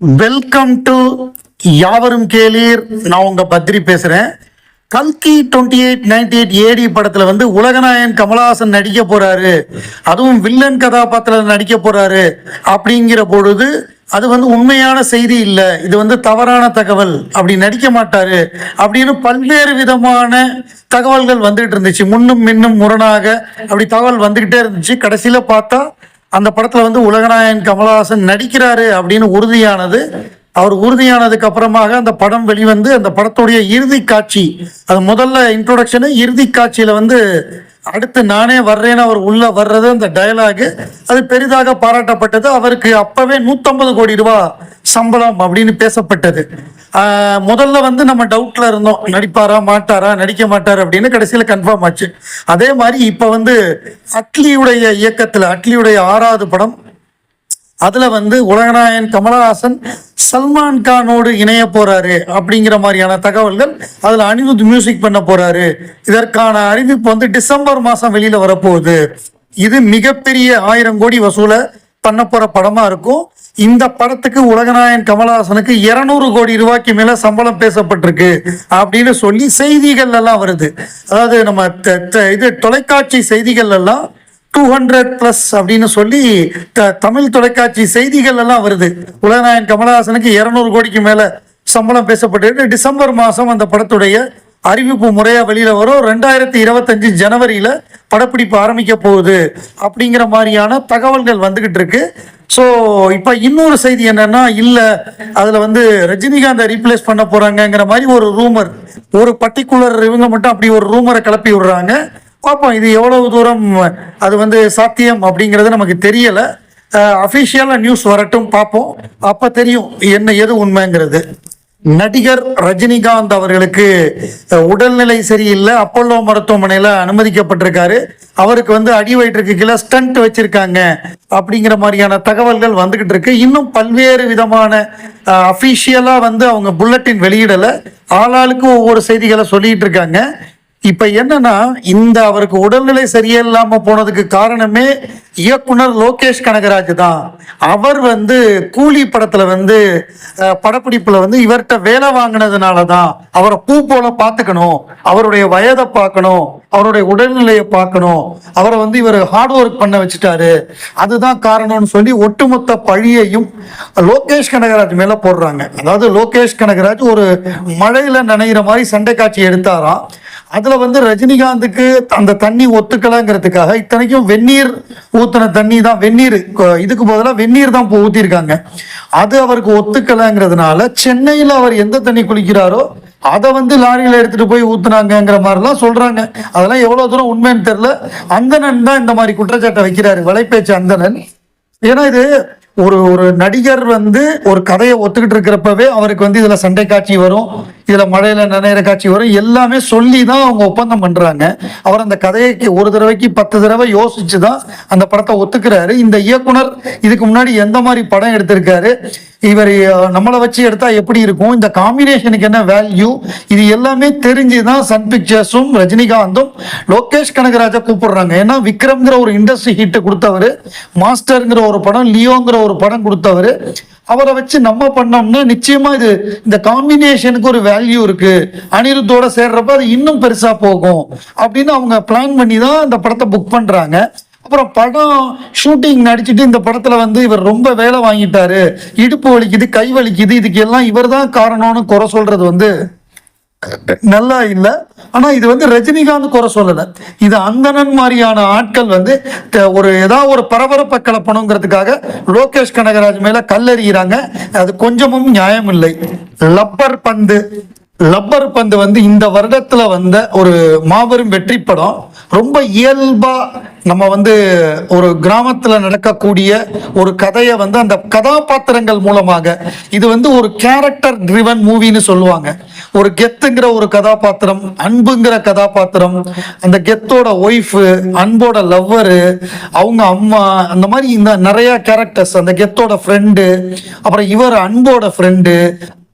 Welcome to யாவரும் கேளீர். நான் உங்கள் பத்ரி பேசுகிறேன் கல்கி twenty eight ninety eight AD படத்தில் வந்து உலகநாயன் கமலஹாசன் நடிக்க போகிறாரு அதுவும் வில்லன் கதாபாத்திரத்தில் நடிக்க போகிறாரு அப்படிங்கிற பொழுது அது வந்து உண்மையான செய்தி இல்லை. இது வந்து தவறான தகவல். அப்படி நடிக்க மாட்டாரு. அப்படின்னு பல்வேறு விதமான தகவல்கள் வந்துகிட்டு இருந்துச்சு. முன்னும் மின்னும் முரணாக அப்படி தகவல் வந்துகிட்டே இருந்துச்சு. கடைசியில் பார்த்தா அந்த படத்தில் வந்து உலகநாயகன் கமலஹாசன் நடிக்கிறாரு அப்படின்னு உறுதியானது. அவர் உறுதியானதுக்கு அப்புறமாக அந்த படம் வெளிவந்து அந்த படத்துடைய இறுதி காட்சி அது முதல்ல இன்ட்ரோடக்ஷனு இறுதி காட்சியில் வந்து அடுத்து நானே வர்றேன்னு அவர் உள்ள வர்றது அந்த டயலாகு அது பெரிதாக பாராட்டப்பட்டது. அவருக்கு அப்பவே 150 கோடி ரூபா சம்பளம் அப்படின்னு பேசப்பட்டது. முதல்ல வந்து நம்ம டவுட்ல இருந்தோம். நடிப்பாரா மாட்டாரா நடிக்க மாட்டார் அப்படின்னு கடைசியில் கன்ஃபார்ம் ஆச்சு. அதே மாதிரி இப்போ வந்து அட்லியுடைய இயக்கத்தில் அட்லியுடைய ஆறாவது படம் அதுல வந்து உலகநாயகன் கமலஹாசன் சல்மான் கானோடு இணைய போறாரு அப்படிங்கிற மாதிரியான தகவல்கள் அதுல அனிருத் மியூசிக் பண்ண போறாரு. இதற்கான அறிவிப்பு வந்து டிசம்பர் மாசம் வெளியில வரப்போகுது. இது மிகப்பெரிய ஆயிரம் கோடி வசூலை பண்ண போற படமா இருக்கும். இந்த படத்துக்கு உலகநாயகன் கமலஹாசனுக்கு இருநூறு கோடி ரூபாய்க்கு மேல சம்பளம் பேசப்பட்டிருக்கு அப்படின்னு சொல்லி செய்திகள் எல்லாம் வருது. அதாவது நம்ம இது தொலைக்காட்சி செய்திகள் எல்லாம் டூ ஹண்ட்ரட் ப்ளஸ் அப்படின்னு சொல்லி த- தமிழ் தொலைக்காட்சி செய்திகள் எல்லாம் வருது. உலகநாயகன் கமலஹாசனுக்கு இருநூறு கோடிக்கு மேல சம்பளம் பேசப்பட்டிருக்கு. டிசம்பர் மாதம் அந்த படத்துடைய அறிவிப்பு முறையாக வெளியில் வரும். ரெண்டாயிரத்தி இருபத்தஞ்சு ஜனவரியில படப்பிடிப்பு ஆரம்பிக்க போகுது அப்படிங்கிற மாதிரியான தகவல்கள் வந்துகிட்டு இருக்கு. ஸோ இப்போ இன்னொரு செய்தி என்னன்னா இல்லை அதில் வந்து ரஜினிகாந்தை ரீப்ளேஸ் பண்ண போகிறாங்கங்கிற மாதிரி ஒரு ரூமர் ஒரு பர்டிகுலர் இவங்க மட்டும் அப்படி ஒரு ரூமரை கிளப்பி விடுறாங்க. பார்ப்போம் இது எவ்வளவு தூரம் அது வந்து சாத்தியம் அப்படிங்கிறது நமக்கு தெரியலை. அஃபிஷியலாக நியூஸ் வரட்டும் பார்ப்போம். அப்போ தெரியும் என்ன எது உண்மைங்கிறது. நடிகர் ரஜினிகாந்த் அவர்களுக்கு உடல்நிலை சரியில்லை. அப்பல்லோ மருத்துவமனையில் அனுமதிக்கப்பட்டிருக்காரு. அவருக்கு வந்து அடி வயிற்றுக்கு கீழே ஸ்டண்ட் வச்சிருக்காங்க அப்படிங்கிற மாதிரியான தகவல்கள் வந்துகிட்டு இருக்கு. இன்னும் பல்வேறு விதமான அஃபிஷியலாக வந்து அவங்க புல்லட்டின் வெளியிடலை. ஆளாளுக்கு ஒவ்வொரு செய்திகளை சொல்லிட்டு இருக்காங்க. இப்ப என்னன்னா இந்த அவருக்கு உடல்நிலை சரியில்லாம போனதுக்கு காரணமே இயக்குனர் லோகேஷ் கனகராஜ் தான். அவர் வந்து கூலி படத்துல வந்து படப்பிடிப்புல வந்து இவர்கிட்ட வேலை வாங்கினதுனால தான் அவரை பூ போல பார்த்துக்கணும். அவருடைய வயதை பார்க்கணும். அவருடைய உடல்நிலையை பார்க்கணும். அவரை வந்து இவர் ஹார்ட் ஒர்க் பண்ண வச்சுட்டாரு. அதுதான் காரணம்னு சொல்லி ஒட்டுமொத்த பழியையும் லோகேஷ் கனகராஜ் மேல போடுறாங்க. அதாவது லோகேஷ் கனகராஜ் ஒரு மழையில நனைகிற மாதிரி சண்டை காட்சி எடுத்தாராம். அதுல வந்து ரஜினிகாந்துக்கு அந்த தண்ணி ஒத்துக்கலங்கிறதுக்காக இத்தனைக்கும் வெந்நீர் ஊத்தின தண்ணி தான் வெந்நீர் இதுக்கு பதிலாக வெந்நீர் தான் இப்போ ஊத்திருக்காங்க. அது அவருக்கு ஒத்துக்கலைங்கிறதுனால சென்னையில் அவர் எந்த தண்ணி குளிக்கிறாரோ அதை வந்து லாரியில எடுத்துட்டு போய் ஊற்றுனாங்கங்கிற மாதிரிலாம் சொல்றாங்க. அதெல்லாம் எவ்வளவு தூரம் உண்மைன்னு தெரியல. அந்தணன் தான் இந்த மாதிரி குற்றச்சாட்டை வைக்கிறாரு வலைப்பேச்சு அந்தணன். ஏன்னா இது ஒரு ஒரு நடிகர் வந்து ஒரு கதையை ஒத்துக்கிட்டு இருக்கிறப்பவே அவருக்கு வந்து இதுல சண்டை காட்சி வரும். இதில் மழையில் நனையிற காட்சி வரும். எல்லாமே சொல்லி தான் அவங்க ஒப்பந்தம் பண்ணுறாங்க அவர் அந்த கதைக்கு ஒரு தடவைக்கு பத்து தடவை யோசிச்சு தான் அந்த படத்தை ஒத்துக்கிறாரு. இந்த இயக்குனர் இதுக்கு முன்னாடி எந்த மாதிரி படம் எடுத்திருக்காரு இவர் நம்மளை வச்சு எடுத்தா எப்படி இருக்கும் இந்த காம்பினேஷனுக்கு என்ன வேல்யூ இது எல்லாமே தெரிஞ்சு தான் சன் பிக்சர்ஸும் ரஜினிகாந்தும் லோகேஷ் கனகராஜா கூப்பிடுறாங்க. ஏன்னா விக்ரம்ங்கிற ஒரு இண்டஸ்ட்ரி ஹிட்டு கொடுத்தவர் மாஸ்டருங்கிற ஒரு படம் லியோங்கிற ஒரு படம் கொடுத்தவர் அவரை வச்சு நம்ம பண்ணோம்னா நிச்சயமா இது இந்த காம்பினேஷனுக்கு ஒரு வேல்யூ இருக்கு. அனிருத்தோட சேர்றப்ப அது இன்னும் பெருசா போகும். அப்படின்னு அவங்க பிளான் பண்ணி தான் அந்த படத்தை புக் பண்றாங்க. அப்புறம் படம் ஷூட்டிங் நடிச்சுட்டு இந்த படத்துல வந்து இவர் ரொம்ப வேலை வாங்கிட்டாரு. இடுப்பு வலிக்குது கை வலிக்குது. இதுக்கு எல்லாம் இவர் தான் காரணம்னு குறை சொல்றது வந்து நல்லா இல்லை. ஆனா இது வந்து ரஜினிகாந்த் குறை சொல்லலை. இது அந்தணன் மாதிரியான ஆட்கள் வந்து ஒரு ஏதாவது ஒரு பரபரப்பை கிளப்பணுங்கிறதுக்காக லோகேஷ் கனகராஜ் மேலே கல்லறிகிறாங்க. அது கொஞ்சமும் நியாயம் இல்லை லப்பர் பந்து. லப்பர் பந்து வந்து இந்த வருடத்துல வந்த ஒரு மாபெரும் வெற்றி படம். ரொம்ப இயல்பா நம்ம வந்து ஒரு கிராமத்துல நடக்கக்கூடிய ஒரு கதையை வந்து அந்த கதாபாத்திரங்கள் மூலமாக இது வந்து ஒரு கேரக்டர் ட்ரிவன் மூவின்னு சொல்லுவாங்க. ஒரு கெத்துங்கிற ஒரு கதாபாத்திரம் அன்புங்கிற கதாபாத்திரம் அந்த கெத்தோட ஒய்ஃபு அன்போட லவ்வரு அவங்க அம்மா அந்த மாதிரி இந்த நிறைய கேரக்டர்ஸ் அந்த கெத்தோட ஃப்ரெண்டு அப்புறம் இவர் அன்போட ஃப்ரெண்டு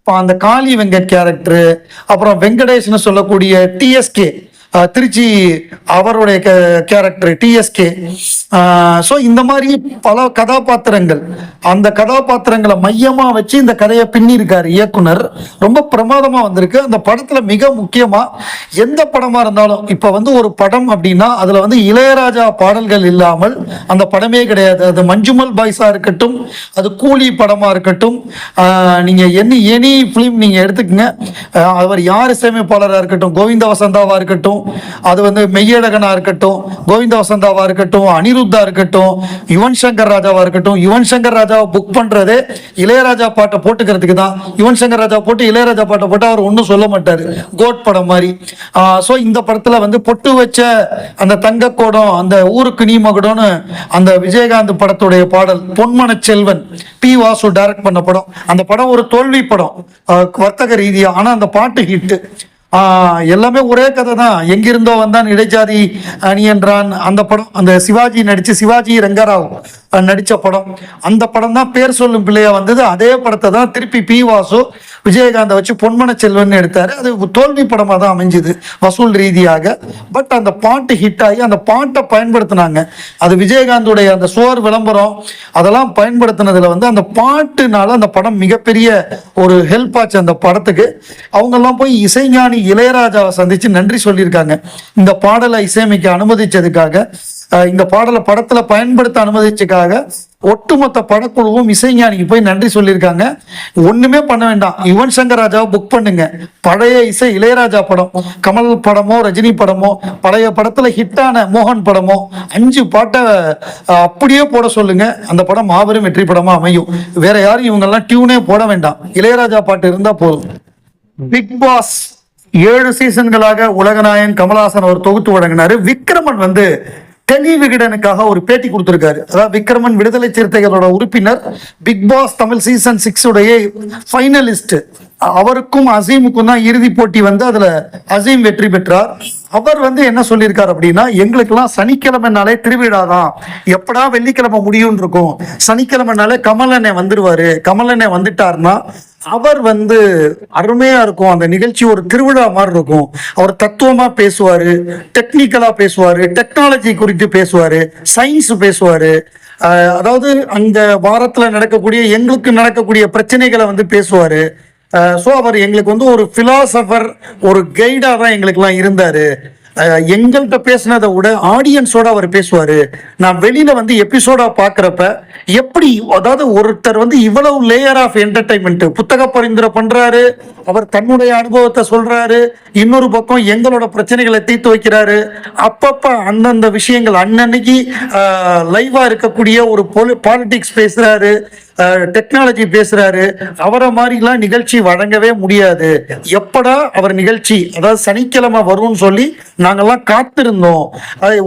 இப்போ அந்த காளி வெங்கட் கேரக்டரு அப்புறம் வெங்கடேஷ்னு சொல்லக்கூடிய டிஎஸ்கே திருச்சி அவருடைய கேரக்டர் டிஎஸ்கே ஸோ இந்த மாதிரி பல கதாபாத்திரங்கள் அந்த கதாபாத்திரங்களை மையமாக வச்சு இந்த கதையை பின்னிருக்கார் இயக்குனர். ரொம்ப பிரமாதமாக வந்திருக்கு. அந்த படத்தில் மிக முக்கியமாக எந்த படமாக இருந்தாலும் இப்போ வந்து ஒரு படம் அப்படின்னா அதில் வந்து இளையராஜா பாடல்கள் இல்லாமல் அந்த படமே கிடையாது. அது மஞ்சுமல் பாய்ஸாக இருக்கட்டும் அது கூலி படமாக இருக்கட்டும் நீங்கள் என்ன எனி ஃபிலிம் நீங்கள் எடுத்துக்கங்க. அவர் யார் இசையமைப்பாளராக இருக்கட்டும் கோவிந்த வசந்தாவாக இருக்கட்டும் அது வந்து மெய்யழகனா இருக்கட்டும் கோவிந்த வசந்தாவா இருக்கட்டும் அனிருத்தா இருக்கட்டும் யுவன் சங்கர் ராஜாவா இருக்கட்டும். யுவன் சங்கர் ராஜாவை புக் பண்றதே இளையராஜா பாட்டை போட்டுக்கிறதுக்கு தான். யுவன் சங்கர் ராஜா போட்டு இளையராஜா பாட்டை போட்டு அவர் ஒன்றும் சொல்ல மாட்டார். கோட் படம் மாதிரி. ஸோ இந்த படத்தில் வந்து பொட்டு வச்ச அந்த தங்க அந்த ஊருக்கு நீ மகுடம்னு அந்த விஜயகாந்த் படத்துடைய பாடல் பொன்மன செல்வன் பி வாசு டைரக்ட் பண்ண படம். அந்த படம் ஒரு தோல்வி படம். வர்த்தக ரீதியா. ஆனால் அந்த பாட்டு ஹிட்டு எல்லாமே ஒரே கதை தான் எங்கிருந்தோ வந்தான் இடைஜாதி அணியன்றான் அந்த படம். அந்த சிவாஜி நடித்து சிவாஜி ரங்கராவ் நடித்த படம். அந்த படம் தான் பேர் சொல்லும் பிள்ளையா வந்தது. அதே படத்தை தான் திருப்பி பி வாசு விஜயகாந்தை வச்சு பொன்மன செல்வன் எடுத்தாரு. அது தோல்வி படமாக தான் அமைஞ்சுது வசூல் ரீதியாக. பட் அந்த பாட்டு ஹிட் ஆகி அந்த பாட்டை பயன்படுத்தினாங்க. அது விஜயகாந்தோடைய அந்த சுவர் விளம்பரம் அதெல்லாம் பயன்படுத்தினதில் வந்து அந்த பாட்டுனால அந்த படம் மிகப்பெரிய ஒரு ஹெல்ப் ஆச்சு அந்த படத்துக்கு. அவங்கெல்லாம் போய் இசைஞானி இளையராஜாவை சந்திச்சு நன்றி சொல்லியிருக்காங்க. இந்த பாடலை இசையமைக்க அனுமதிச்சதுக்காக இந்த பாடலை படத்துல பயன்படுத்த அனுமதிச்சதுக்காக ஒட்டுமொத்த படக்குழுவும் இசைஞானிக்கு போய் நன்றி சொல்லியிருக்காங்க. ஒண்ணுமே பண்ண வேண்டாம். யுவன் சங்கர் ராஜாவை புக் பண்ணுங்க. பழைய இசை இளையராஜா படம் கமல் படமோ ரஜினி படமோ பழைய படத்துல ஹிட்டான மோகன் படமோ அஞ்சு பாட்டை அப்படியே போட சொல்லுங்க. அந்த படம் மாபெரும் வெற்றி படமா அமையும். வேற யாரும் இவங்கெல்லாம் டியூனே போட வேண்டாம். இளையராஜா பாட்டு இருந்தா போதும். Bigg Boss. ஏழு சீசன்களாக உலகநாயகன் கமலஹாசன் அவர் தொகுத்து வழங்கினாரு. விக்ரமன் வந்து டெலிவிகடனுக்காக ஒரு பேட்டி கொடுத்திருக்காரு. அதாவது விக்ரமன் விடுதலை சிறுத்தைகளோட உறுப்பினர் Bigg Boss Tamil season six உடைய ஃபைனலிஸ்ட் அவருக்கும் அசீமுக்கும் தான் இறுதி போட்டி வந்து அதுல அசீம் வெற்றி பெற்றார். அவர் வந்து என்ன சொல்லியிருக்காரு அப்படின்னா எங்களுக்கெல்லாம் சனிக்கிழமைனாலே திருவிழா தான் எப்படா வெள்ளிக்கிழமை முடியும்னு இருக்கும். சனிக்கிழமைனாலே கமலனை வந்துடுவாரு கமலனை வந்துட்டாருன்னா அவர் வந்து அருமையா இருக்கும். அந்த நிகழ்ச்சி ஒரு திருவிழா மாதிரி இருக்கும். அவர் தத்துவமா பேசுவாரு டெக்னிக்கலா பேசுவாரு டெக்னாலஜி குறித்து பேசுவாரு சயின்ஸ் பேசுவாரு. அதாவது அந்த வாரத்துல நடக்கக்கூடிய எங்களுக்கு நடக்கக்கூடிய பிரச்சனைகளை வந்து பேசுவாரு. ஸோ அவர் எங்களுக்கு வந்து ஒரு பிலாசபர் ஒரு கைடா தான் எங்களுக்கெல்லாம் இருந்தாரு. எங்கள்கிட்ட பேசினதை விட ஆடியன்ஸோட அவர் பேசுவாரு. நான் வெளியில வந்து எபிசோடா பாக்குறப்ப எப்படி அதாவது ஒருத்தர் வந்து இவ்வளவு லேயர் ஆஃப் என்டர்டைன்மெண்ட் புத்தக பரிந்துரை பண்றாரு அவர் தன்னுடைய அனுபவத்தை சொல்றாரு இன்னொரு பக்கம் எங்களோட பிரச்சனைகளை தீர்த்து வைக்கிறாரு. அப்பப்ப அந்தந்த விஷயங்கள் அன்னன்னைக்கு லைவா இருக்கக்கூடிய ஒரு பாலிடிக்ஸ் பேசுறாரு. டெக்னாலஜி பேசுறாரு. அவரை மாதிரிலாம் நிகழ்ச்சி வழங்கவே முடியாது. எப்படா அவர் நிகழ்ச்சி அதாவது சனிக்கிழமை வரும்னு சொல்லி நாங்கெல்லாம் காத்திருந்தோம்.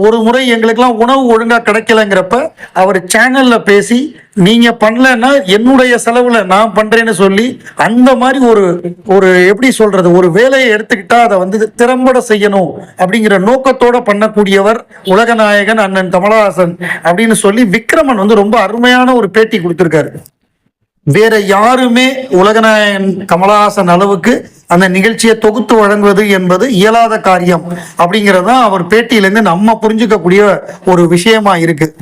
ஒரு முறை எங்களுக்கெல்லாம் உணவு ஒழுங்கா கிடைக்கலங்கிறப்ப அவர் சேனல்ல பேசி நீங்க பண்ணலன்னா என்னுடைய செலவுல நான் பண்றேன்னு சொல்லி அந்த மாதிரி ஒரு ஒரு எப்படி சொல்றது ஒரு வேலையை எடுத்துக்கிட்டா அதை வந்து திறம்பட செய்யணும் அப்படிங்கிற நோக்கத்தோட பண்ணக்கூடியவர் உலகநாயகன் அண்ணன் கமலஹாசன் அப்படின்னு சொல்லி விக்ரமன் வந்து ரொம்ப அருமையான ஒரு பேட்டி கொடுத்திருக்காரு. வேற யாருமே உலகநாயகன் கமலஹாசன் அளவுக்கு அந்த நிகழ்ச்சியை தொகுத்து வழங்குவது என்பது இயலாத காரியம் அப்படிங்கிறதான் அவர் பேட்டியிலேருந்து நம்ம புரிஞ்சுக்கக்கூடிய ஒரு விஷயமா இருக்கு.